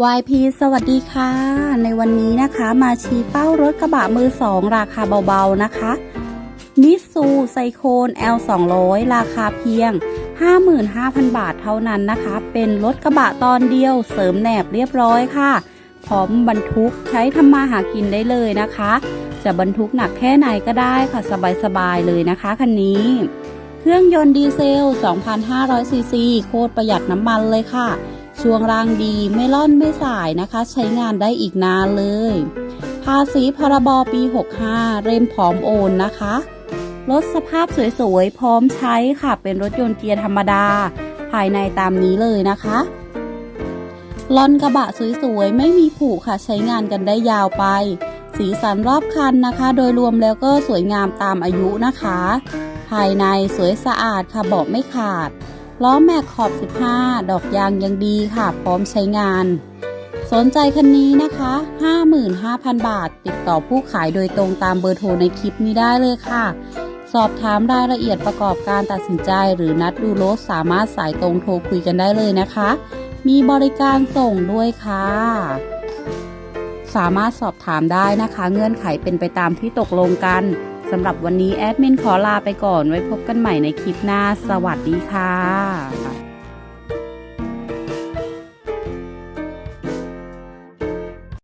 YP สวัสดีค่ะ ในวันนี้นะคะมาชี้เป้ารถกระบะมือสองราคาเบาๆนะคะมิสูไซโคน L 200ราคาเพียง 55,000 บาทเท่านั้นนะคะ เป็นรถกระบะตอนเดียวเสริมแหนบเรียบร้อยค่ะ พร้อมบรรทุกใช้ทำมาหากินได้เลยนะคะ จะบรรทุกหนักแค่ไหนก็ได้ค่ะ สบายๆเลยนะคะคันนี้ เครื่องยนต์ดีเซล 2,500ซีซีโคตรประหยัดน้ำมันเลยค่ะ ช่วงรางดีไม่ล่อนไม่สายนะคะ ใช้งานได้อีกนานเลย ภาษีพรบปี 65 เริ่มพร้อมโอนนะคะรถสภาพสวยๆ พร้อมใช้ค่ะ เป็นรถยนต์เกียร์ธรรมดา ภายในตามนี้เลยนะคะลอนกระบะสวยๆ ไม่มีผุค่ะ ใช้งานกันได้ยาวไป สีสันรอบคันนะคะ โดยรวมแล้วก็สวยงามตามอายุนะคะ ภายในสวยสะอาดค่ะเบาะไม่ขาด ล้อแม็กขอบ 15 ดอกยางยังดีค่ะ พร้อมใช้งาน สนใจคันนี้นะคะ 55,000 บาท ติดต่อผู้ขายโดยตรงตามเบอร์โทรในคลิปนี้ได้เลยค่ะ สอบถามรายละเอียดประกอบการตัดสินใจ หรือนัดดูรถสามารถสายตรงโทรคุยกันได้เลยนะคะ มีบริการส่งด้วยค่ะ สามารถสอบถามได้นะคะ เงื่อนไขเป็นไปตามที่ตกลงกันสำหรับวันนี้แอดมินขอลาไปก่อนไว้พบกันใหม่ในคลิปหน้า สวัสดีค่ะ